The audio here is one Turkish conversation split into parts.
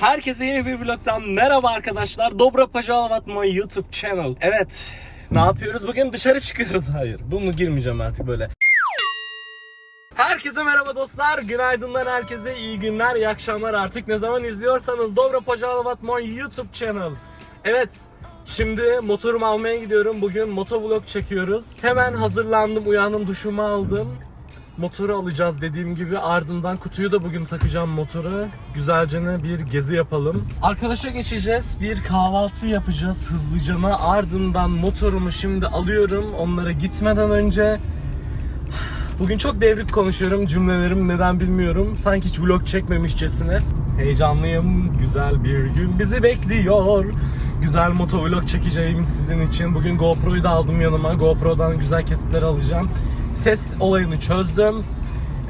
Herkese yeni bir vlogdan merhaba arkadaşlar. Dobra Pajalavat my YouTube channel. Evet. Ne yapıyoruz? Bugün dışarı çıkıyoruz. Hayır. Bunu girmeyeceğim artık böyle. Herkese merhaba dostlar. Günaydınlar herkese. iyi günler, iyi akşamlar artık. Ne zaman izliyorsanız Dobra Pajalavat my YouTube channel. Evet. Şimdi motorumu almaya gidiyorum. Bugün motovlog çekiyoruz. Hemen hazırlandım, uyandım, duşumu aldım. Motoru alacağız dediğim gibi ardından kutuyu da bugün takacağım motora. Güzelce bir gezi yapalım. Arkadaşa geçeceğiz. Bir kahvaltı yapacağız hızlıcana. Ardından motorumu şimdi alıyorum. Onlara gitmeden önce Bugün çok devrik konuşuyorum. Cümlelerim neden bilmiyorum. Sanki hiç vlog çekmemişçesine. Heyecanlıyım. Güzel bir gün bizi bekliyor. Güzel motovlog çekeceğim sizin için. Bugün GoPro'yu da aldım yanıma. GoPro'dan güzel kesitler alacağım. Ses olayını çözdüm.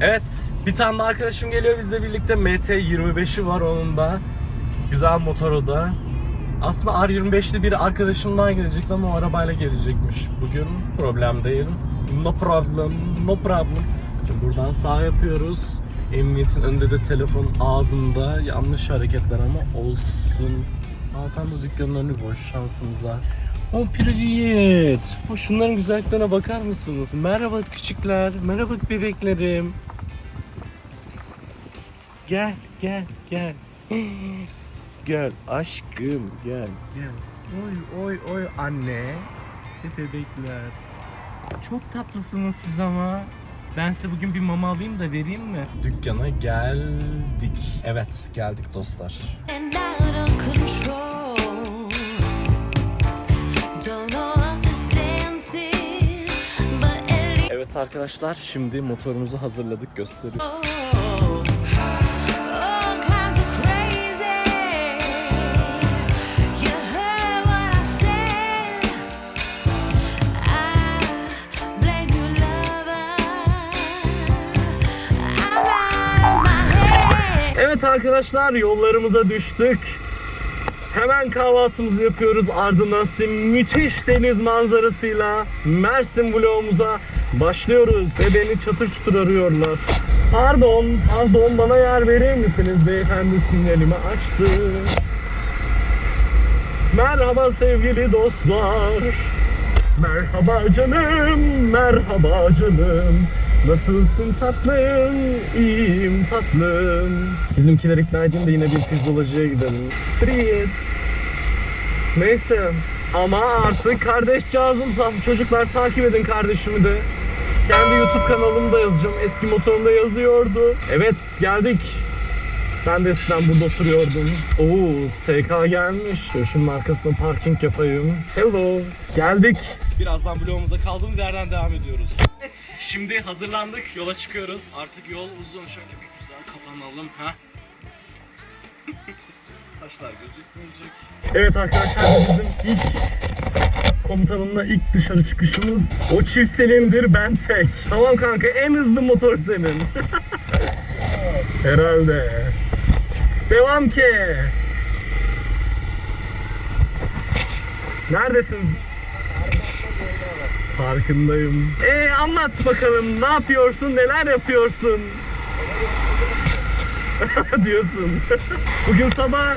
Evet, bir tane de arkadaşım geliyor bizle birlikte. MT25'i var onun da. Güzel motor o da. Aslında R25'li bir arkadaşımdan gelecekti ama o arabayla gelecekmiş bugün. Problem değil. No problem, no problem. Şimdi buradan sağ yapıyoruz. Emniyetin önünde de telefon ağzımda. Yanlış hareketler ama olsun. Tam da dükkanın önü boş şansımıza. Oh privyet. Oh, şunların güzelliklerine bakar mısınız? Merhaba küçükler, merhaba bebeklerim. Pıs, pıs, pıs, pıs, pıs, pıs. Gel, gel, gel. Pıs, pıs. Gel aşkım, gel, gel. Oy, oy, oy anne. Ve bebekler. Çok tatlısınız siz ama. Ben size bugün bir mama alayım da vereyim mi? Dükkana geldik. Evet, geldik dostlar. Evet arkadaşlar, şimdi motorumuzu hazırladık gösteriyorum. Evet arkadaşlar yollarımıza düştük. Hemen kahvaltımızı yapıyoruz. Ardından size müthiş deniz manzarasıyla Mersin vlogumuza Başlıyoruz ve beni çatır çutur arıyorlar. Pardon, pardon bana yer verir misiniz beyefendi sinyalimi açtı. Merhaba sevgili dostlar. Merhaba canım, merhaba canım. Nasılsın tatlım? İyiyim tatlım. Bizimkiler ikna edin de yine bir pizzacıya gidelim. Priyet. Neyse. Ama artık kardeş cazım saf. Çocuklar takip edin kardeşimi de. Kendi YouTube kanalımda yazacağım. Eski motorumda yazıyordu. Evet geldik. Ben de eskiden burada oturuyordum. Oo SK gelmiş. Dur Şunun arkasına parking yapayım. Hello. Geldik. Birazdan vlogumuza kaldığımız yerden devam ediyoruz. Evet şimdi hazırlandık. Yola çıkıyoruz. Artık yol uzun. Şöyle bir güzel kapanalım. ha. Saçlar gözükmeyecek. Evet arkadaşlar bizim ilk komutanımla ilk dışarı çıkışımız. O çift silindir ben tek. Tamam kanka en hızlı motor senin. Herhalde. Devam ki. Neredesin? Farkındayım. Ee anlat bakalım ne yapıyorsun, neler yapıyorsun? diyorsun. Bugün sabah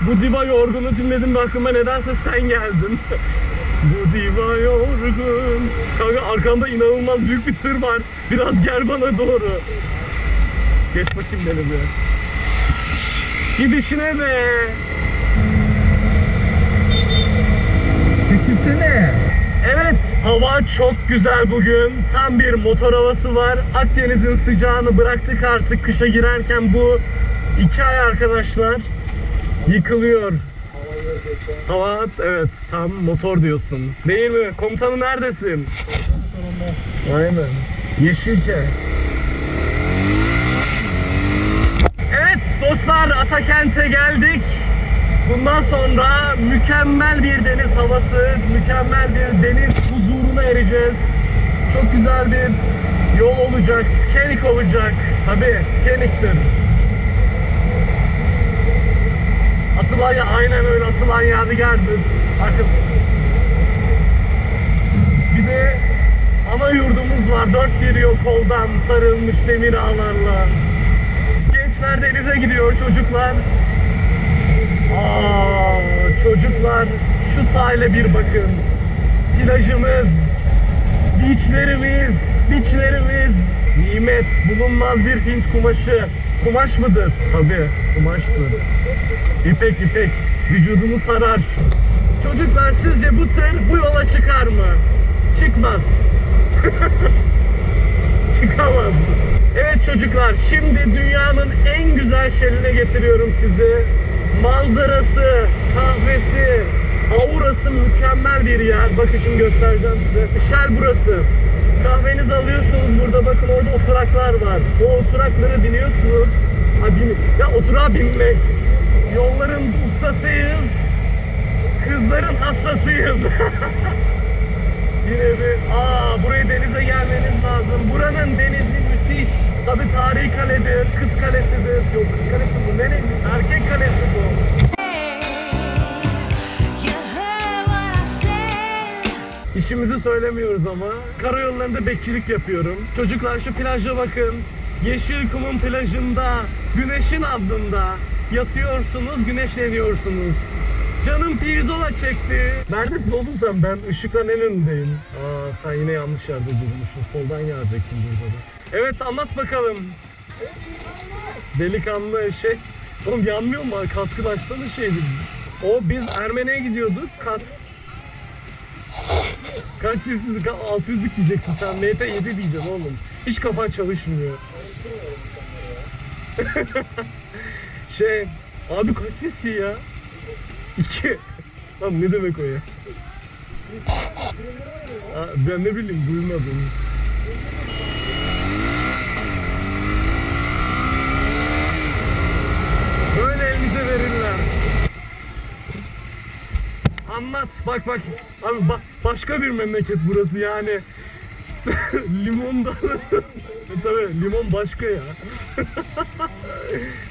bu diva yorgunu dinledim ve aklıma nedense sen geldin. Bu diva yorgun. Kanka arkamda inanılmaz büyük bir tır var. Biraz gel bana doğru. Geç bakayım beni bir. Gidişine be. Çekilsene. Evet, hava çok güzel bugün. Tam bir motor havası var. Akdeniz'in sıcağını bıraktık artık kışa girerken bu iki ay arkadaşlar yıkılıyor. Hava evet tam motor diyorsun. Değil mi? Komutanım neredesin? Aynen. Yeşilke. Evet dostlar Atakent'e geldik. Bundan sonra mükemmel bir deniz havası, mükemmel bir deniz huzuruna ereceğiz. Çok güzel bir yol olacak, skenik olacak. Tabi skeniktir. Atılan ya aynen öyle atılan yadigardır. Bakın. Bir de ana yurdumuz var. Dört yol koldan sarılmış demir ağlarla. Gençler denize gidiyor çocuklar. Aa, çocuklar şu sahile bir bakın. Plajımız, beachlerimiz, beachlerimiz. Nimet, bulunmaz bir Hint kumaşı. Kumaş mıdır? Tabii, kumaştır. İpek ipek, vücudunu sarar. Çocuklar sizce bu tır bu yola çıkar mı? Çıkmaz. Çıkamaz. Evet çocuklar, şimdi dünyanın en güzel şehrine getiriyorum sizi. Manzarası, kahvesi, aurası mükemmel bir yer. Bakın şimdi göstereceğim size. Shell burası. Kahvenizi alıyorsunuz burada bakın orada oturaklar var. O oturakları biniyorsunuz. Ha, bin, ya oturağa binmek. Yolların ustasıyız. Kızların hastasıyız. Yine bir, aa buraya denize gelmeniz lazım. Buranın denizi müthiş. Tabi tarihi kaledir, kız kalesidir. Yok kız kalesi bu, ne? Erkek kalesi bu. İşimizi söylemiyoruz ama. Karayollarında bekçilik yapıyorum. Çocuklar şu plaja bakın. Yeşilkum'un plajında, güneşin ardında yatıyorsunuz, güneşleniyorsunuz. Canım pirzola çekti. Neredesin oğlum sen? Ben ışıkların önündeyim. Aa sen yine yanlış yerde durmuşsun. Soldan gelecektin burada da. Evet anlat bakalım. Delikanlı eşek. Oğlum yanmıyor mu? Kaskı açsana şeydi. O biz Ermeni'ye gidiyorduk. Kask Kaç sesini 600'lük diyeceksin sen. MT 7 diyeceksin oğlum. Hiç kafan çalışmıyor. şey, abi kaç sesi ya? 2. Lan ne demek o ya? Aa, ben ne bileyim duymadım. Böyle elinize verirler. Anlat. Bak bak. Abi bak başka bir memleket burası yani. limon da. Tabii limon başka ya.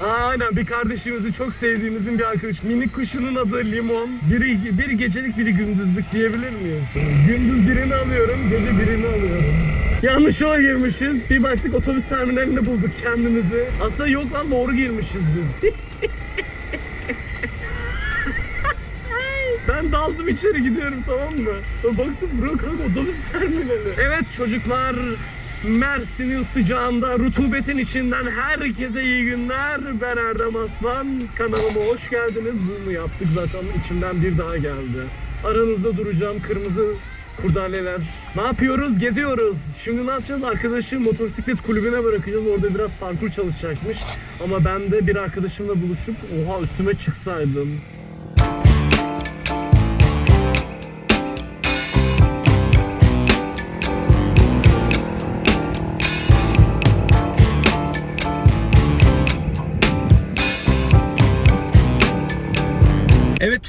Aa, aynen bir kardeşimizi çok sevdiğimizin bir arkadaş. Minik kuşunun adı Limon. Biri bir gecelik biri gündüzlük diyebilir miyiz? Gündüz birini alıyorum, gece birini alıyorum. Yanlış yola girmişiz. Bir baktık otobüs terminalinde bulduk kendimizi. Aslında yok lan doğru girmişiz biz. Daldım içeri gidiyorum tamam mı? Baktım bro kanka otobüs terminali. Evet çocuklar Mersin'in sıcağında rutubetin içinden herkese iyi günler. Ben Erdem Aslan. Kanalıma hoş geldiniz. Bunu yaptık zaten içimden bir daha geldi. Aranızda duracağım kırmızı kurdaleler. Ne yapıyoruz? Geziyoruz. Şimdi ne yapacağız? Arkadaşı motosiklet kulübüne bırakacağız. Orada biraz parkur çalışacakmış. Ama ben de bir arkadaşımla buluşup oha üstüme çıksaydım.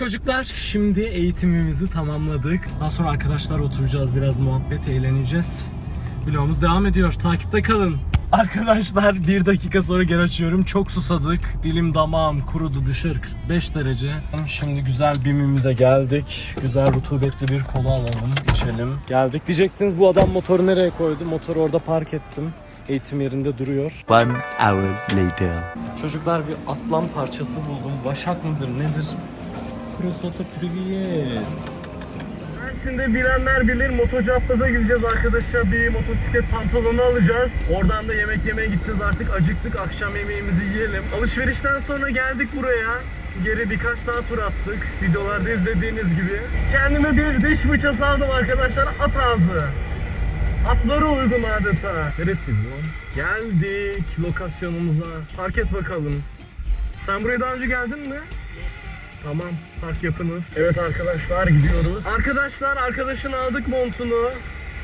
Çocuklar şimdi eğitimimizi tamamladık. Daha sonra arkadaşlar oturacağız biraz muhabbet eğleneceğiz. Vlogumuz devam ediyor. Takipte kalın. Arkadaşlar bir dakika sonra geri açıyorum. Çok susadık. Dilim damağım kurudu dışarı 45 derece. Şimdi güzel bimimize geldik. Güzel rutubetli bir kola alalım, içelim. Geldik diyeceksiniz bu adam motoru nereye koydu? Motoru orada park ettim. Eğitim yerinde duruyor. One hour later. Çocuklar bir aslan parçası buldum. Başak mıdır nedir? Prosota Privyet. Mersin'de bilenler bilir motocu haftaza gideceğiz arkadaşlar. Bir motosiklet pantolonu alacağız. Oradan da yemek yemeye gideceğiz artık. Acıktık akşam yemeğimizi yiyelim. Alışverişten sonra geldik buraya. Geri birkaç daha tur attık. Videolarda izlediğiniz gibi. Kendime bir diş fırçası aldım arkadaşlar. At ağzı. Atlara uygun adeta. Neresi bu? Geldik lokasyonumuza. Park et bakalım. Sen buraya daha önce geldin mi? Tamam, park yapınız. Evet arkadaşlar gidiyoruz. Arkadaşlar arkadaşın aldık montunu.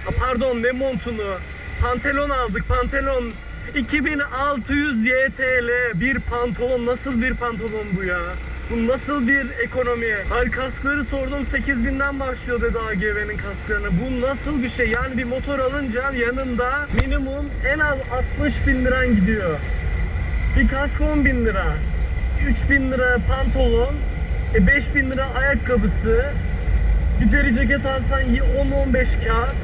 Ha, pardon ne montunu? Pantelon aldık pantolon. 2600 YTL bir pantolon. Nasıl bir pantolon bu ya? Bu nasıl bir ekonomi? Hayır kaskları sordum 8000'den başlıyor dedi AGV'nin kasklarını. Bu nasıl bir şey? Yani bir motor alınca yanında minimum en az 60 bin liran gidiyor. Bir kask 10 bin lira. 3000 lira pantolon. E 5000 lira ayakkabısı. Bir deri ceket alsan 10-15 kağıt.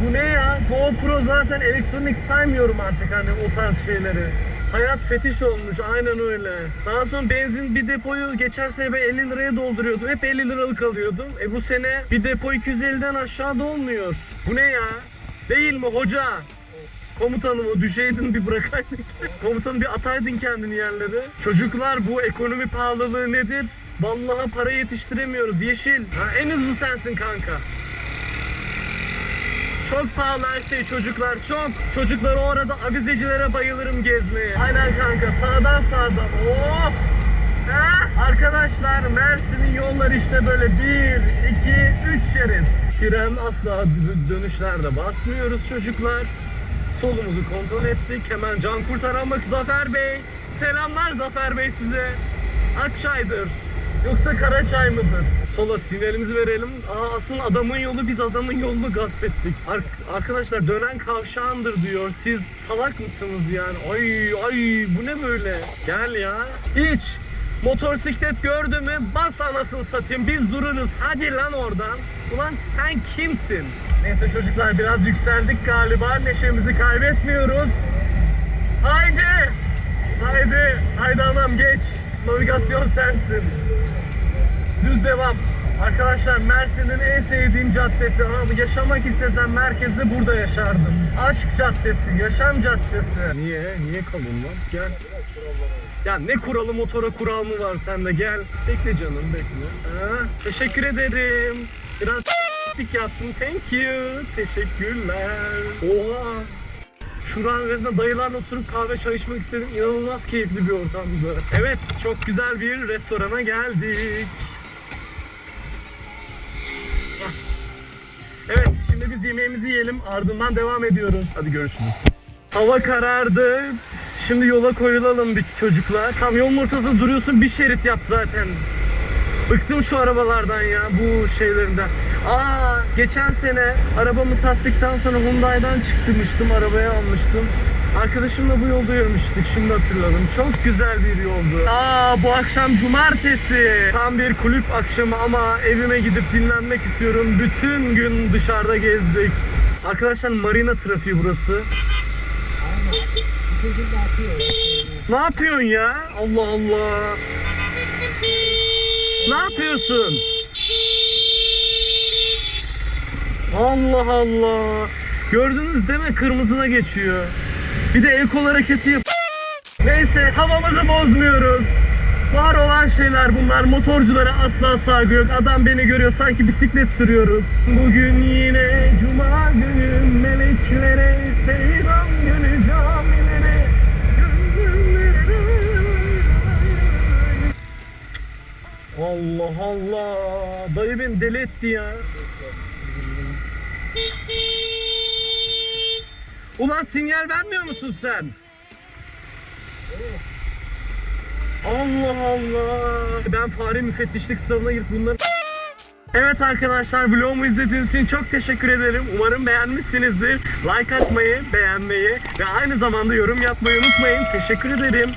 Bu ne ya? GoPro zaten elektronik saymıyorum artık hani o tarz şeyleri. Hayat fetiş olmuş aynen öyle. Daha sonra benzin bir depoyu geçen sene ben 50 liraya dolduruyordum. Hep 50 liralık alıyordum. E bu sene bir depo 250'den aşağı dolmuyor. Bu ne ya? Değil mi hoca? Komutanımı düşeydin bir bırakaydın. Komutanım bir ataydın kendini yerlere. Çocuklar bu ekonomi pahalılığı nedir? Vallahi para yetiştiremiyoruz. Yeşil. Ha, en hızlı sensin kanka. Çok pahalı her şey çocuklar çok. Çocuklar o arada avizecilere bayılırım gezmeye. Aynen kanka sağdan sağdan. Oh! Ha? Arkadaşlar Mersin'in yolları işte böyle 1, 2, 3 şerit. Fren asla dö- dönüşlerde basmıyoruz çocuklar. Solumuzu kontrol ettik. Hemen can kurtaran Zafer Bey. Selamlar Zafer Bey size. Akçay'dır. Yoksa Karaçay mıdır? Sola sinyalimizi verelim. Aa, aslında adamın yolu biz adamın yolunu gasp ettik. Ar- arkadaşlar dönen kavşağındır diyor. Siz salak mısınız yani? Ay ay bu ne böyle? Gel ya. Hiç. Motosiklet gördü mü bas anasını satayım biz dururuz. Hadi lan oradan. Ulan sen kimsin? Neyse çocuklar biraz yükseldik galiba. Neşemizi kaybetmiyoruz. Haydi. Haydi. Haydi anam geç. Navigasyon sensin. Düz devam. Arkadaşlar Mersin'in en sevdiğim caddesi. Abi yaşamak istesem merkezde burada yaşardım. Aşk Caddesi, Yaşam Caddesi. Niye? Niye kalın lan? Gel. Ya ne kuralı motora kural mı var sende? Gel. Bekle canım bekle. Ha, teşekkür ederim. Biraz s**lik yaptım. Thank you. Teşekkürler. Oha. Şuranın resmen dayılarla oturup kahve çay içmek istedim. İnanılmaz keyifli bir ortamdı. Evet, çok güzel bir restorana geldik. Hah. Evet, şimdi biz yemeğimizi yiyelim. Ardından devam ediyoruz. Hadi görüşürüz. Hava karardı. Şimdi yola koyulalım bir çocuklar. Tam yolun ortasında duruyorsun bir şerit yap zaten. Bıktım şu arabalardan ya bu şeylerinden. Aa geçen sene arabamı sattıktan sonra Hyundai'dan çıkmıştım arabaya almıştım. Arkadaşımla bu yolda yürümüştük şimdi hatırladım. Çok güzel bir yoldu. Aa bu akşam cumartesi. Tam bir kulüp akşamı ama evime gidip dinlenmek istiyorum. Bütün gün dışarıda gezdik. Arkadaşlar marina trafiği burası. Ne yapıyorsun ya? Allah Allah. Ne yapıyorsun? Allah Allah. Gördünüz değil mi? Kırmızına geçiyor. Bir de el kol hareketi yap. Neyse havamızı bozmuyoruz. Var olan şeyler bunlar. Motorculara asla saygı yok. Adam beni görüyor sanki bisiklet sürüyoruz. Bugün yine cuma günü meleklere seyran günü Allah Allah. Dayı beni deli etti ya. Ulan sinyal vermiyor musun sen? Allah Allah. Ben fare müfettişlik sınavına girip bunları... Evet arkadaşlar vlogumu izlediğiniz için çok teşekkür ederim. Umarım beğenmişsinizdir. Like atmayı, beğenmeyi ve aynı zamanda yorum yapmayı unutmayın. Teşekkür ederim.